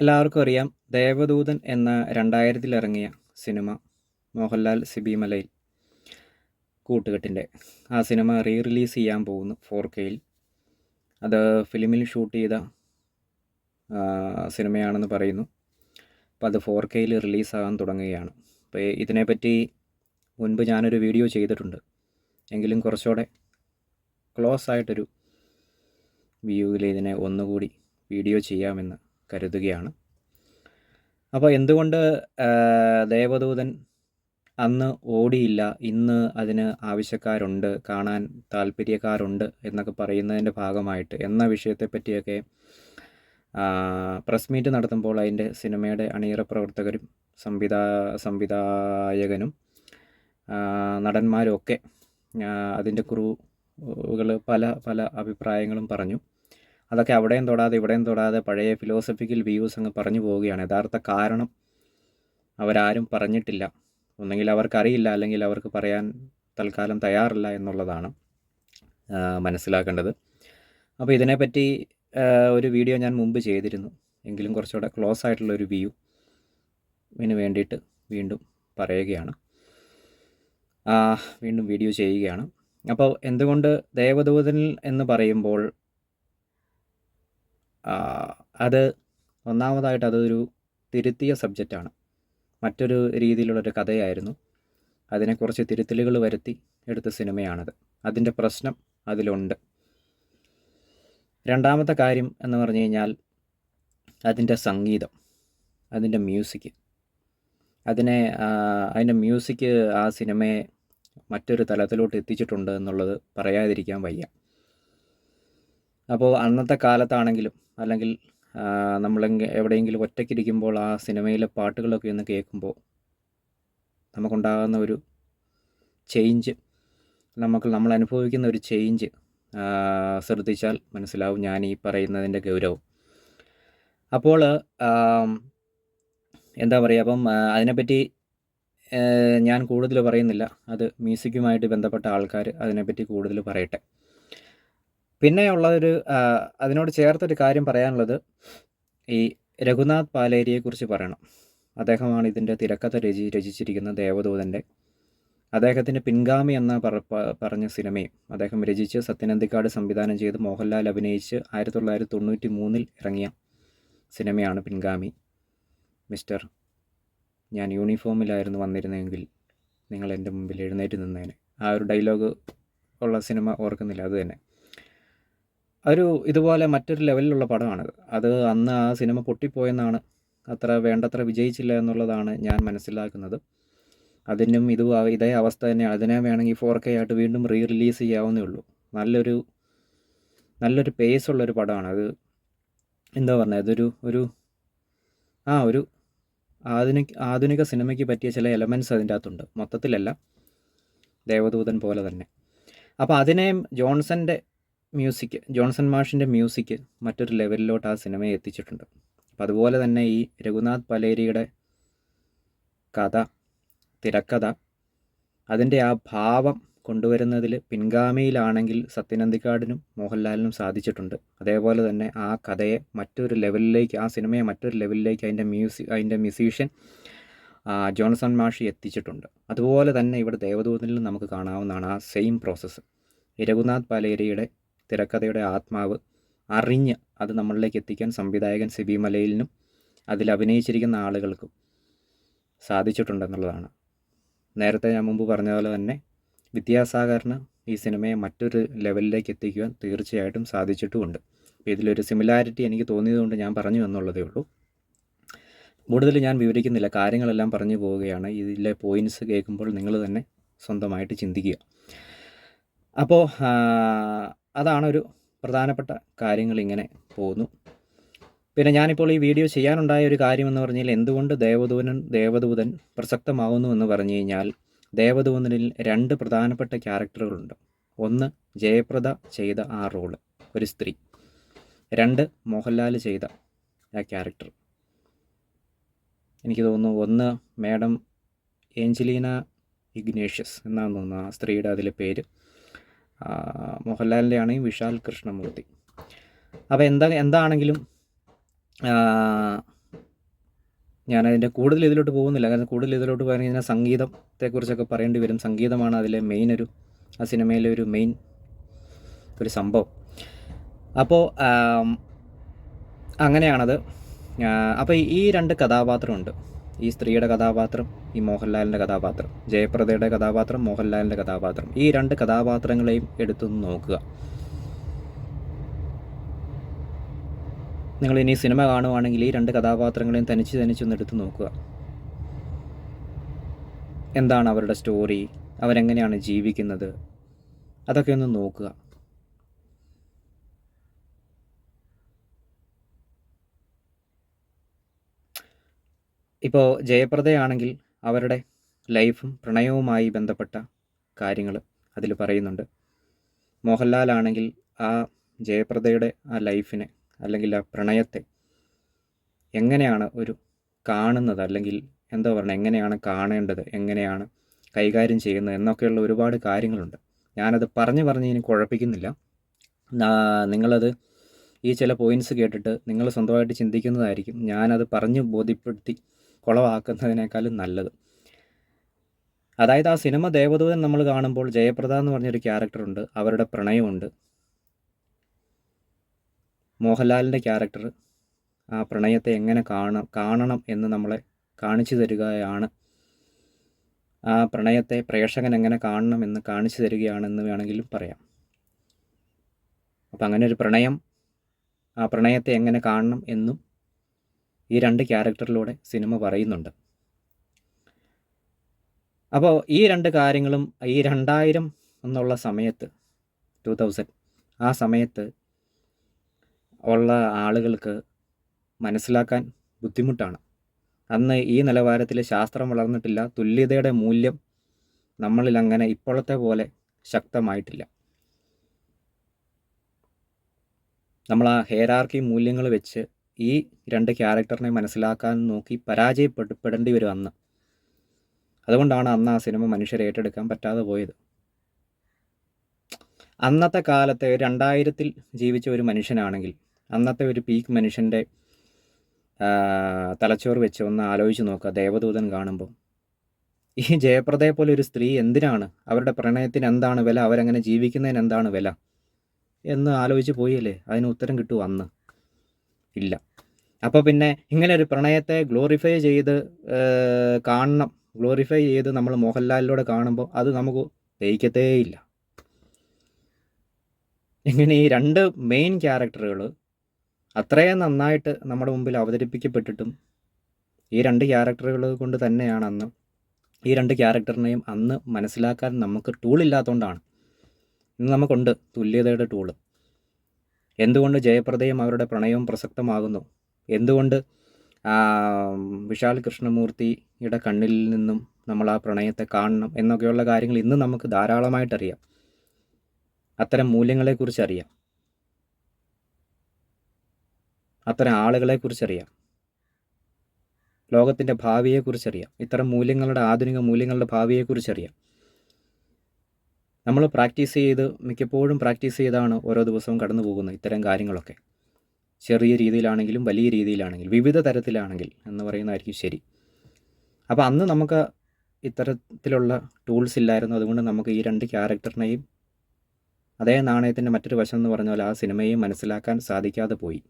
എല്ലാവർക്കും അറിയാം ദേവദൂതൻ എന്ന രണ്ടായിരത്തിലിറങ്ങിയ സിനിമ മോഹൻലാൽ സിബി മലയിൽ കൂട്ടുകെട്ടിന്റെ. ആ സിനിമ റീ റിലീസ് ചെയ്യാൻ പോകുന്നു ഫോർ കെയിൽ അത് ഫിലിമിൽ ഷൂട്ട് ചെയ്ത സിനിമയാണെന്ന് പറയുന്നു. അപ്പോൾ അത് ഫോർ കെയിൽ റിലീസാകാൻ തുടങ്ങുകയാണ്. അപ്പോൾ ഇതിനെപ്പറ്റി മുൻപ് ഞാനൊരു വീഡിയോ ചെയ്തിട്ടുണ്ട്. എങ്കിലും കുറച്ചുകൂടെ ക്ലോസ് ആയിട്ടൊരു വ്യൂവിൽ ഇതിനെ ഒന്നുകൂടി വീഡിയോ ചെയ്യാമെന്ന് കരുതുകയാണ്. അപ്പോൾ എന്തുകൊണ്ട് ദേവദൂതൻ അന്ന് ഓടിയില്ല? ഇന്ന് അതിന് ആവശ്യക്കാരുണ്ട് കാണാൻ താല്പര്യക്കാരുണ്ട് എന്നൊക്കെ പറയുന്നതിന്റെ ഭാഗമായിട്ട് എന്ന വിഷയത്തെപ്പറ്റിയൊക്കെ പ്രസ് മീറ്റ് നടത്തുമ്പോൾ അതിന്റെ സിനിമയുടെ അണിയറ പ്രവർത്തകരും സംവിധാ സംവിധായകനും നടന്മാരും ഒക്കെ അതിന്റെ ക്രൂകൾ പല പല അഭിപ്രായങ്ങളും പറഞ്ഞു. അതൊക്കെ അവിടെയും തൊടാതെ ഇവിടെയും തൊടാതെ പഴയ ഫിലോസഫിക്കൽ വ്യൂസ് അങ്ങ് പറഞ്ഞു പോവുകയാണ്. യഥാർത്ഥ കാരണം അവരാരും പറഞ്ഞിട്ടില്ല. ഒന്നെങ്കിൽ അവർക്കറിയില്ല അല്ലെങ്കിൽ അവർക്ക് പറയാൻ തൽക്കാലം തയ്യാറില്ല എന്നുള്ളതാണ് മനസ്സിലാക്കേണ്ടത്. അപ്പോൾ ഇതിനെപ്പറ്റി ഒരു വീഡിയോ ഞാൻ മുമ്പ് ചെയ്തിരുന്നു. എങ്കിലും കുറച്ചുകൂടെ ക്ലോസ് ആയിട്ടുള്ള ഒരു വ്യൂ ഇതിന് വേണ്ടിയിട്ട് വീണ്ടും പറയുകയാണ്. വീണ്ടും വീഡിയോ ചെയ്യുകയാണ്. അപ്പോൾ എന്തുകൊണ്ട് ദേവദൂതൻ എന്ന് പറയുമ്പോൾ അത് ഒന്നാമതായിട്ട് അതൊരു തിരുത്തിയ സബ്ജക്റ്റാണ്. മറ്റൊരു രീതിയിലുള്ളൊരു കഥയായിരുന്നു. അതിനെ കുറച്ച് തിരുത്തലുകൾ വരുത്തി എടുത്ത സിനിമയാണത്. അതിന്റെ പ്രശ്നം അതിലുണ്ട്. രണ്ടാമത്തെ കാര്യം എന്ന് പറഞ്ഞു കഴിഞ്ഞാൽ അതിന്റെ സംഗീതം അതിന്റെ മ്യൂസിക്. അതിനെ അതിന്റെ മ്യൂസിക് ആ സിനിമയെ മറ്റൊരു തലത്തിലോട്ട് എത്തിച്ചിട്ടുണ്ട് എന്നുള്ളത് പറയാതിരിക്കാൻ വയ്യ. അപ്പോൾ അന്നത്തെ കാലത്താണെങ്കിലും അല്ലെങ്കിൽ നമ്മൾ എവിടെയെങ്കിലും ഒറ്റയ്ക്കിരിക്കുമ്പോൾ ആ സിനിമയിലെ പാട്ടുകളൊക്കെ ഒന്ന് കേൾക്കുമ്പോൾ നമുക്കുണ്ടാകുന്ന ഒരു ചേഞ്ച് നമുക്ക് നമ്മൾ അനുഭവിക്കുന്ന ഒരു ചേഞ്ച് ശ്രദ്ധിച്ചാൽ മനസ്സിലാവും ഞാൻ ഈ പറയുന്നതിന്റെ ഗൗരവം. അപ്പോൾ എന്താ പറയുക അപ്പം അതിനെപ്പറ്റി ഞാൻ കൂടുതൽ പറയുന്നില്ല. അത് മ്യൂസിക്കുമായിട്ട് ബന്ധപ്പെട്ട ആൾക്കാർ അതിനെപ്പറ്റി കൂടുതൽ പറയട്ടെ. പിന്നെ ഉള്ളൊരു അതിനോട് ചേർത്തൊരു കാര്യം പറയാനുള്ളത് ഈ രഘുനാഥ് പാലേരിയെക്കുറിച്ച് പറയണം. അദ്ദേഹമാണ് ഇതിന്റെ തിരക്കഥ രചി രചിച്ചിരിക്കുന്ന ദേവദൂതന്റെ. അദ്ദേഹത്തിന്റെ പിൻഗാമി എന്ന പറ പറഞ്ഞ സിനിമയും അദ്ദേഹം രചിച്ച് സത്യനന്ദിക്കാട് സംവിധാനം ചെയ്ത് മോഹൻലാൽ അഭിനയിച്ച് ആയിരത്തി തൊള്ളായിരത്തി തൊണ്ണൂറ്റി മൂന്നിൽ ഇറങ്ങിയ സിനിമയാണ് പിൻഗാമി. മിസ്റ്റർ ഞാൻ യൂണിഫോമിലായിരുന്നു വന്നിരുന്നെങ്കിൽ നിങ്ങൾ എന്റെ മുമ്പിൽ എഴുന്നേറ്റ് നിന്നേനെ. ആ ഒരു ഡയലോഗ് ഉള്ള സിനിമ ഓർക്കുന്നില്ല അത് തന്നെ. ഒരു ഇതുപോലെ മറ്റൊരു ലെവലിലുള്ള പടമാണത് അത് അന്ന് ആ സിനിമ പൊട്ടിപ്പോയെന്നാണ് അത്ര വേണ്ടത്ര വിജയിച്ചില്ല എന്നുള്ളതാണ് ഞാൻ മനസ്സിലാക്കുന്നത്. അതിനും ഇത് ഇതേ അവസ്ഥ തന്നെയാണ് അതിനെ വേണമെങ്കിൽ ഫോർ കെ ആയിട്ട് വീണ്ടും റീ റിലീസ് ചെയ്യാവുന്നേ ഉള്ളൂ. നല്ലൊരു നല്ലൊരു പേസ് ഉള്ളൊരു പടമാണ്. അത് എന്താ പറഞ്ഞത്? അതൊരു ഒരു ആ ഒരു ആധുനിക ആധുനിക സിനിമയ്ക്ക് പറ്റിയ ചില എലമെന്റ്സ് അതിന്റെ അകത്തുണ്ട്. മൊത്തത്തിലല്ല. ദേവദൂതൻ പോലെ തന്നെ. അപ്പോൾ അതിനെയും ജോൺസന്റെ മ്യൂസിക് ജോൺസൺ മാഷിന്റെ മ്യൂസിക് മറ്റൊരു ലെവലിലോട്ട് ആ സിനിമയെ എത്തിച്ചിട്ടുണ്ട്. അപ്പം അതുപോലെ തന്നെ ഈ രഘുനാഥ് പലേരിയുടെ കഥ തിരക്കഥ അതിന്റെ ആ ഭാവം കൊണ്ടുവരുന്നതിൽ പിൻഗാമിയിലാണെങ്കിൽ സത്യനന്ദിക്കാടിനും മോഹൻലാലിനും സാധിച്ചിട്ടുണ്ട്. അതേപോലെ തന്നെ ആ കഥയെ മറ്റൊരു ലെവലിലേക്ക് ആ സിനിമയെ മറ്റൊരു ലെവലിലേക്ക് അതിന്റെ മ്യൂസിക് അതിന്റെ മ്യൂസീഷ്യൻ ജോൺസൺ മാഷി എത്തിച്ചിട്ടുണ്ട്. അതുപോലെ തന്നെ ഇവിടെ ദേവദൂതനിൽ നമുക്ക് കാണാവുന്നതാണ് ആ സെയിം പ്രോസസ്സ് രഘുനാഥ് പാലേരിയുടെ തിരക്കഥയുടെ ആത്മാവ് അറിഞ്ഞ് അത് നമ്മളിലേക്ക് എത്തിക്കാൻ സംവിധായകൻ സിബി മലയിലിനും അതിൽ അഭിനയിച്ചിരിക്കുന്ന ആളുകൾക്കും സാധിച്ചിട്ടുണ്ടെന്നുള്ളതാണ്. നേരത്തെ ഞാൻ മുമ്പ് പറഞ്ഞ പോലെ തന്നെ വിദ്യാസാഗറിന് ഈ സിനിമയെ മറ്റൊരു ലെവലിലേക്ക് എത്തിക്കുവാൻ തീർച്ചയായിട്ടും സാധിച്ചിട്ടുമുണ്ട്. ഇതിലൊരു സിമിലാരിറ്റി എനിക്ക് തോന്നിയതുകൊണ്ട് ഞാൻ പറഞ്ഞു എന്നുള്ളതേ ഉള്ളൂ. കൂടുതൽ ഞാൻ വിവരിക്കുന്നില്ല. കാര്യങ്ങളെല്ലാം പറഞ്ഞു പോവുകയാണ്. ഇതിലെ പോയിന്റ്സ് കേൾക്കുമ്പോൾ നിങ്ങൾ തന്നെ സ്വന്തമായിട്ട് ചിന്തിക്കുക. അപ്പോൾ ആ, ഒരു പ്രധാനപ്പെട്ട കാര്യങ്ങൾ ഇങ്ങനെ പോകുന്നു പിന്നെ ഞാനിപ്പോൾ ഈ വീഡിയോ ചെയ്യാനുണ്ടായ ഒരു കാര്യമെന്ന് പറഞ്ഞാൽ എന്തുകൊണ്ട് ദേവദൂതൻ ദേവദൂതൻ പ്രസക്തമാവുന്നു എന്ന് പറഞ്ഞു കഴിഞ്ഞാൽ ദേവദൂതനിൽ രണ്ട് പ്രധാനപ്പെട്ട ക്യാരക്ടറുകളുണ്ട്. ഒന്ന് ജയപ്രദ ചെയ്ത ആ റോൾ ഒരു സ്ത്രീ. രണ്ട് മോഹൻലാൽ ചെയ്ത ആ ക്യാരക്ടർ. എനിക്ക് തോന്നുന്നു ഒന്ന് മാഡം ഏഞ്ചലീന ഇഗ്നേഷ്യസ് എന്നാണ് തോന്നുന്നു ആ സ്ത്രീയുടെ അതിലെ പേര്. മോഹൻലാലിന്റെ ആണെങ്കിൽ വിശാൽ കൃഷ്ണമൂർത്തി. അപ്പോൾ എന്താ എന്താണെങ്കിലും ഞാനതിന്റെ കൂടുതൽ ഇതിലോട്ട് പോകുന്നില്ല. കാരണം കൂടുതൽ ഇതിലോട്ട് പറഞ്ഞു കഴിഞ്ഞാൽ സംഗീതത്തെക്കുറിച്ചൊക്കെ പറയേണ്ടി വരും. സംഗീതമാണ് അതിലെ മെയിൻ ഒരു ആ സിനിമയിലെ ഒരു മെയിൻ ഒരു സംഭവം. അപ്പോൾ അങ്ങനെയാണത്. അപ്പോൾ ഈ രണ്ട് കഥാപാത്രമുണ്ട്. ഈ സ്ത്രീയുടെ കഥാപാത്രം ഈ മോഹൻലാലിന്റെ കഥാപാത്രം ജയപ്രദയുടെ കഥാപാത്രം മോഹൻലാലിന്റെ കഥാപാത്രം. ഈ രണ്ട് കഥാപാത്രങ്ങളെയും എടുത്തു നോക്കുക. നിങ്ങൾ ഇനി സിനിമ കാണുവാണെങ്കിൽ ഈ രണ്ട് കഥാപാത്രങ്ങളെയും തനിച്ച് തനിച്ചൊന്ന് എടുത്ത് നോക്കുക. എന്താണ് അവരുടെ സ്റ്റോറി? അവരെങ്ങനെയാണ് ജീവിക്കുന്നത്? അതൊക്കെ ഒന്ന് നോക്കുക. ഇപ്പോൾ ജയപ്രദയാണെങ്കിൽ അവരുടെ ലൈഫും പ്രണയവുമായി ബന്ധപ്പെട്ട കാര്യങ്ങൾ അതിൽ പറയുന്നുണ്ട്. മോഹൻലാലാണെങ്കിൽ ആ ജയപ്രദയുടെ ആ ലൈഫിനെ അല്ലെങ്കിൽ ആ പ്രണയത്തെ എങ്ങനെയാണ് ഒരു കാണുന്നത്? അല്ലെങ്കിൽ എന്താ പറയുക എങ്ങനെയാണ് കാണേണ്ടത്? എങ്ങനെയാണ് കൈകാര്യം ചെയ്യുന്നത്? എന്നൊക്കെയുള്ള ഒരുപാട് കാര്യങ്ങളുണ്ട്. ഞാനത് പറഞ്ഞു പറഞ്ഞ് ഇനി കുഴപ്പിക്കുന്നില്ല. നിങ്ങളത് ഈ ചില പോയിന്റ്സ് കേട്ടിട്ട് നിങ്ങൾ സ്വന്തമായിട്ട് ചിന്തിക്കുന്നതായിരിക്കും. ഞാനത് പറഞ്ഞ് ബോധ്യപ്പെടുത്തി കുളവാക്കുന്നതിനേക്കാളും നല്ലത്. അതായത് ആ സിനിമ ദേവദൂതൻ നമ്മൾ കാണുമ്പോൾ ജയപ്രദ എന്ന് പറഞ്ഞൊരു ക്യാരക്ടറുണ്ട് അവരുടെ പ്രണയമുണ്ട്. മോഹൻലാലിന്റെ ക്യാരക്ടർ ആ പ്രണയത്തെ എങ്ങനെ കാണ കാണണം എന്ന് നമ്മളെ കാണിച്ചു തരികയാണ്. ആ പ്രണയത്തെ പ്രേക്ഷകൻ എങ്ങനെ കാണണം എന്ന് കാണിച്ചു തരികയാണെന്ന് വേണമെങ്കിലും പറയാം. അപ്പം അങ്ങനെ ഒരു പ്രണയം ആ പ്രണയത്തെ എങ്ങനെ കാണണം എന്നും ഈ രണ്ട് ക്യാരക്ടറിലൂടെ സിനിമ പറയുന്നുണ്ട്. അപ്പോൾ ഈ രണ്ട് കാര്യങ്ങളും ഈ രണ്ടായിരം എന്നുള്ള സമയത്ത് ടു തൗസൻഡ് ആ സമയത്ത് ഉള്ള ആളുകൾക്ക് മനസ്സിലാക്കാൻ ബുദ്ധിമുട്ടാണ്. അന്ന് ഈ നിലവാരത്തിൽ ശാസ്ത്രം വളർന്നിട്ടില്ല തുല്യതയുടെ മൂല്യം നമ്മളിൽ അങ്ങനെ ഇപ്പോഴത്തെ പോലെ ശക്തമായിട്ടില്ല. നമ്മൾ ആ ഹേരാർക്കി മൂല്യങ്ങൾ വെച്ച് ഈ രണ്ട് ക്യാരക്ടറിനെ മനസ്സിലാക്കാൻ നോക്കി പരാജയപ്പെടേണ്ടി വരും അന്ന്. അതുകൊണ്ടാണ് അന്ന് ആ സിനിമ മനുഷ്യരെ ഏറ്റെടുക്കാൻ പറ്റാതെ പോയത്. അന്നത്തെ കാലത്തെ രണ്ടായിരത്തിൽ ജീവിച്ച ഒരു മനുഷ്യനാണെങ്കിൽ അന്നത്തെ ഒരു പീക്ക് മനുഷ്യന്റെ തലച്ചോറ് വെച്ച് ഒന്ന് ആലോചിച്ച് നോക്കുക. ദേവദൂതൻ കാണുമ്പോൾ ഈ ജയപ്രദയെ പോലെ ഒരു സ്ത്രീ എന്തിനാണ്? അവരുടെ പ്രണയത്തിന് എന്താണ് വില? അവരങ്ങനെ ജീവിക്കുന്നതിന് എന്താണ് വില? എന്ന് ആലോചിച്ച് പോയല്ലേ? അതിന് ഉത്തരം കിട്ടുമോ അന്ന്. ഇല്ല. അപ്പോൾ പിന്നെ ഇങ്ങനെ ഒരു പ്രണയത്തെ ഗ്ലോറിഫൈ ചെയ്ത് കാണണം. ഗ്ലോറിഫൈ ചെയ്ത് നമ്മൾ മോഹൻലാലിലൂടെ കാണുമ്പോൾ അത് നമുക്ക് ദഹിക്കത്തേയില്ല. ഇങ്ങനെ ഈ രണ്ട് മെയിൻ ക്യാരക്ടറുകൾ അത്രയും നന്നായിട്ട് നമ്മുടെ മുമ്പിൽ അവതരിപ്പിക്കപ്പെട്ടിട്ടും ഈ രണ്ട് ക്യാരക്ടറുകൾ കൊണ്ട് തന്നെയാണ് അന്ന് ഈ രണ്ട് ക്യാരക്ടറിനെയും അന്ന് മനസ്സിലാക്കാൻ നമുക്ക് ടൂളില്ലാത്തതുകൊണ്ടാണ് ഇന്ന് നമുക്കുണ്ട് തുല്യതയുടെ ടൂൾ എന്തുകൊണ്ട് ജയപ്രദയും അവരുടെ പ്രണയവും പ്രസക്തമാകുന്നു? എന്തുകൊണ്ട് വിശാൽ കൃഷ്ണമൂർത്തിയുടെ കണ്ണിൽ നിന്നും നമ്മൾ ആ പ്രണയത്തെ കാണണം എന്നൊക്കെയുള്ള കാര്യങ്ങൾ ഇന്ന് നമുക്ക് ധാരാളമായിട്ടറിയാം. അത്തരം മൂല്യങ്ങളെക്കുറിച്ച് അറിയാം അത്തരം ആളുകളെക്കുറിച്ചറിയാം. ലോകത്തിന്റെ ഭാവിയെക്കുറിച്ചറിയാം. ഇത്തരം മൂല്യങ്ങളുടെ ആധുനിക മൂല്യങ്ങളുടെ ഭാവിയെക്കുറിച്ചറിയാം. നമ്മൾ പ്രാക്ടീസ് ചെയ്ത് മിക്കപ്പോഴും പ്രാക്ടീസ് ചെയ്താണ് ഓരോ ദിവസവും കടന്നു പോകുന്നത് ഇത്തരം കാര്യങ്ങളൊക്കെ. ചെറിയ രീതിയിലാണെങ്കിലും വലിയ രീതിയിലാണെങ്കിലും വിവിധ തരത്തിലാണെങ്കിൽ എന്ന് പറയുന്നതായിരിക്കും ശരി. അപ്പോൾ അന്ന് നമുക്ക് ഇത്തരത്തിലുള്ള ടൂൾസ് ഇല്ലായിരുന്നു. അതുകൊണ്ട് നമുക്ക് ഈ രണ്ട് ക്യാരക്ടറിനെയും അതേ നാണയത്തിന്റെ മറ്റൊരു വശം എന്ന് പറഞ്ഞാൽ ആ സിനിമയെ മനസ്സിലാക്കാൻ സാധിക്കാതെ പോയി.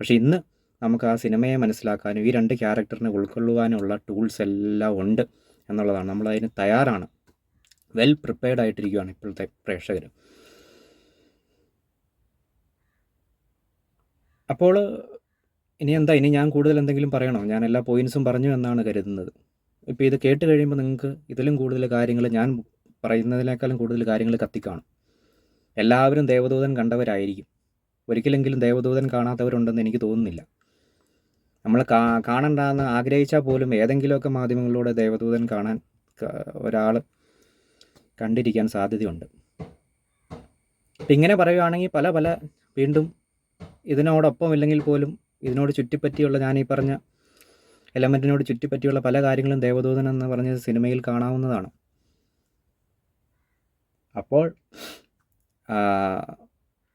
പക്ഷേ ഇന്ന് നമുക്ക് ആ സിനിമയെ മനസ്സിലാക്കാനും ഈ രണ്ട് ക്യാരക്ടറിനെ ഉൾക്കൊള്ളുവാനുള്ള ടൂൾസ് എല്ലാം ഉണ്ട് എന്നുള്ളതാണ്. നമ്മളതിന് തയ്യാറാണ്. വെൽ പ്രിപ്പയർഡ് ആയിട്ടിരിക്കുകയാണ് ഇപ്പോഴത്തെ പ്രേക്ഷകർ അപ്പോൾ ഇനി എന്താ? ഇനി ഞാൻ കൂടുതൽ എന്തെങ്കിലും പറയണോ? ഞാൻ എല്ലാ പോയിൻസും പറഞ്ഞു എന്നാണ് കരുതുന്നത്. ഇപ്പോൾ ഇത് കേട്ട് കഴിയുമ്പോൾ നിങ്ങൾക്ക് ഇതിലും കൂടുതൽ കാര്യങ്ങൾ ഞാൻ പറയുന്നതിനേക്കാളും കൂടുതൽ കാര്യങ്ങൾ കത്തിക്കാണും. എല്ലാവരും ദേവദൂതൻ കണ്ടവരായിരിക്കും. ഒരിക്കലെങ്കിലും ദേവദൂതൻ കാണാത്തവരുണ്ടെന്ന് എനിക്ക് തോന്നുന്നില്ല. നമ്മൾ കാ കാണണ്ടെന്ന് ആഗ്രഹിച്ചാൽ പോലും ഏതെങ്കിലുമൊക്കെ മാധ്യമങ്ങളിലൂടെ ദേവദൂതൻ കാണാൻ ഒരാൾ കണ്ടിരിക്കാൻ സാധ്യതയുണ്ട്. ഇപ്പം ഇങ്ങനെ പറയുകയാണെങ്കിൽ പല പല വീണ്ടും ഇതിനോടൊപ്പം ഇല്ലെങ്കിൽ പോലും ഇതിനോട് ചുറ്റിപ്പറ്റിയുള്ള ഞാൻ ഈ പറഞ്ഞ എലമെന്റിനോട് ചുറ്റിപ്പറ്റിയുള്ള പല കാര്യങ്ങളും ദേവദൂതൻ എന്ന് പറഞ്ഞ സിനിമയിൽ കാണാവുന്നതാണ്. അപ്പോൾ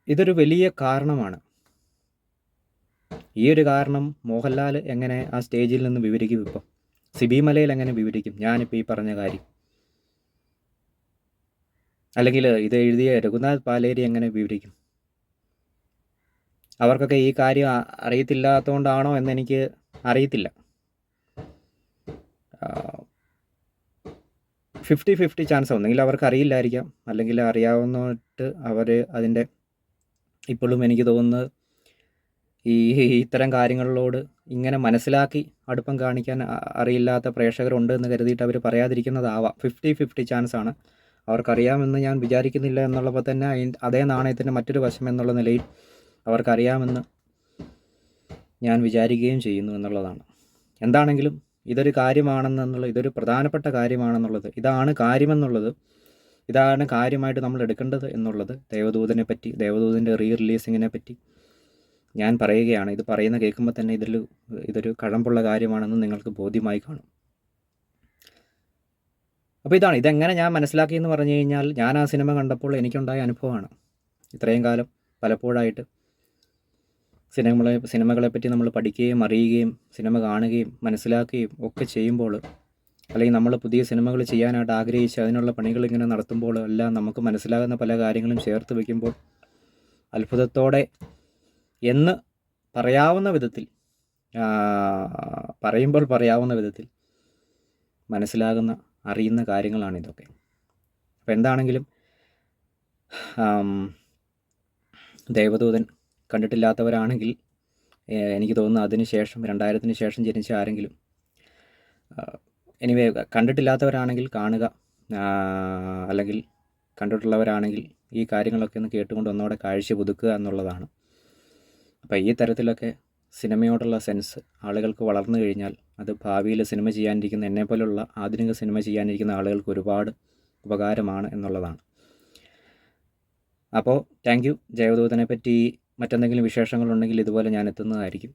ഇതൊരു വലിയ കാരണമാണ്. ഈ ഒരു കാരണം മോഹൻലാൽ എങ്ങനെ ആ സ്റ്റേജിൽ നിന്ന് വിവരിക്കും ഇപ്പം? സിബി മലയിൽ എങ്ങനെ വിവരിക്കും? ഞാനിപ്പോൾ ഈ പറഞ്ഞ കാര്യം. അല്ലെങ്കിൽ ഇത് എഴുതിയ രഘുനാഥ് പാലേരി എങ്ങനെ വിവരിക്കും? അവർക്കൊക്കെ ഈ കാര്യം അറിയത്തില്ലാത്തതുകൊണ്ടാണോ എന്നെനിക്ക് അറിയത്തില്ല. ഫിഫ്റ്റി ഫിഫ്റ്റി ചാൻസ് ഒന്നെങ്കിൽ അവർക്ക് അറിയില്ലായിരിക്കാം. അല്ലെങ്കിൽ അറിയാവുന്നിട്ട് അവർ അതിന്റെ ഇപ്പോഴും എനിക്ക് തോന്നുന്നത് ഈ ഇത്തരം കാര്യങ്ങളിലോട് ഇങ്ങനെ മനസ്സിലാക്കി അടുപ്പം കാണിക്കാൻ അറിയില്ലാത്ത പ്രേക്ഷകരുണ്ട് എന്ന് കരുതിയിട്ട് അവർ പറയാതിരിക്കുന്നതാവാം. ഫിഫ്റ്റി ഫിഫ്റ്റി ചാൻസ് ആണ്. അവർക്കറിയാമെന്ന് ഞാൻ വിചാരിക്കുന്നില്ല എന്നുള്ളപ്പോൾ തന്നെ അതേ നാണയത്തിന്റെ മറ്റൊരു വശം എന്നുള്ള നിലയിൽ അവർക്കറിയാമെന്ന് ഞാൻ വിചാരിക്കുകയും ചെയ്യുന്നു എന്നുള്ളതാണ്. എന്താണെങ്കിലും ഇതൊരു കാര്യമാണെന്നുള്ള ഇതൊരു പ്രധാനപ്പെട്ട കാര്യമാണെന്നുള്ളത് ഇതാണ് കാര്യമെന്നുള്ളത് ഇതാണ് കാര്യമായിട്ട് നമ്മൾ എടുക്കേണ്ടത് എന്നുള്ളത് ദേവദൂതനെ പറ്റി ദേവദൂതന്റെ റീ റിലീസിങ്ങിനെ പറ്റി ഞാൻ പറയുകയാണ്. ഇത് പറയുന്ന കേൾക്കുമ്പോൾ തന്നെ ഇതിൽ ഇതൊരു കഴമ്പുള്ള കാര്യമാണെന്ന് നിങ്ങൾക്ക് ബോധ്യമായി കാണും. അപ്പോൾ ഇതാണ്. ഇതെങ്ങനെ ഞാൻ മനസ്സിലാക്കിയെന്ന് പറഞ്ഞു കഴിഞ്ഞാൽ ഞാൻ ആ സിനിമ കണ്ടപ്പോൾ എനിക്കുണ്ടായ അനുഭവമാണ്. ഇത്രയും കാലം പലപ്പോഴായിട്ട് സിനിമകളെ സിനിമകളെപ്പറ്റി നമ്മൾ പഠിക്കുകയും അറിയുകയും സിനിമ കാണുകയും മനസ്സിലാക്കുകയും ഒക്കെ ചെയ്യുമ്പോൾ അല്ലെങ്കിൽ നമ്മൾ പുതിയ സിനിമകൾ ചെയ്യാനായിട്ട് ആഗ്രഹിച്ച് അതിനുള്ള പണികൾ ഇങ്ങനെ നടത്തുമ്പോൾ എല്ലാം നമുക്ക് മനസ്സിലാകുന്ന പല കാര്യങ്ങളും ചേർത്ത് വയ്ക്കുമ്പോൾ അത്ഭുതത്തോടെ എന്ന് പറയാവുന്ന വിധത്തിൽ പറയുമ്പോൾ പറയാവുന്ന വിധത്തിൽ മനസ്സിലാകുന്ന അറിയുന്ന കാര്യങ്ങളാണ് ഇതൊക്കെ. അപ്പോൾ എന്താണെങ്കിലും ദേവദൂതൻ കണ്ടിട്ടില്ലാത്തവരാണെങ്കിൽ എനിക്ക് തോന്നുന്നു അതിന് ശേഷം രണ്ടായിരത്തിന് ശേഷം ജനിച്ച ആരെങ്കിലും എനിവേ കണ്ടിട്ടില്ലാത്തവരാണെങ്കിൽ കാണുക. അല്ലെങ്കിൽ കണ്ടിട്ടുള്ളവരാണെങ്കിൽ ഈ കാര്യങ്ങളൊക്കെ ഒന്ന് കേട്ടുകൊണ്ട് ഒന്നുകൂടെ കാഴ്ച പുതുക്കുക എന്നുള്ളതാണ്. അപ്പോൾ ഈ തരത്തിലൊക്കെ സിനിമയോടുള്ള സെൻസ് ആളുകൾക്ക് വളർന്നു കഴിഞ്ഞാൽ അത് ഭാവിയിൽ സിനിമ ചെയ്യാനിരിക്കുന്ന എന്നെപ്പോലുള്ള ആധുനിക സിനിമ ചെയ്യാനിരിക്കുന്ന ആളുകൾക്ക് ഒരുപാട് ഉപകാരമാണ് എന്നുള്ളതാണ്. അപ്പോൾ താങ്ക് യു. ജയവദൂതനെ പറ്റി മറ്റെന്തെങ്കിലും വിശേഷങ്ങളുണ്ടെങ്കിൽ ഇതുപോലെ ഞാൻ എത്തുന്നതായിരിക്കും.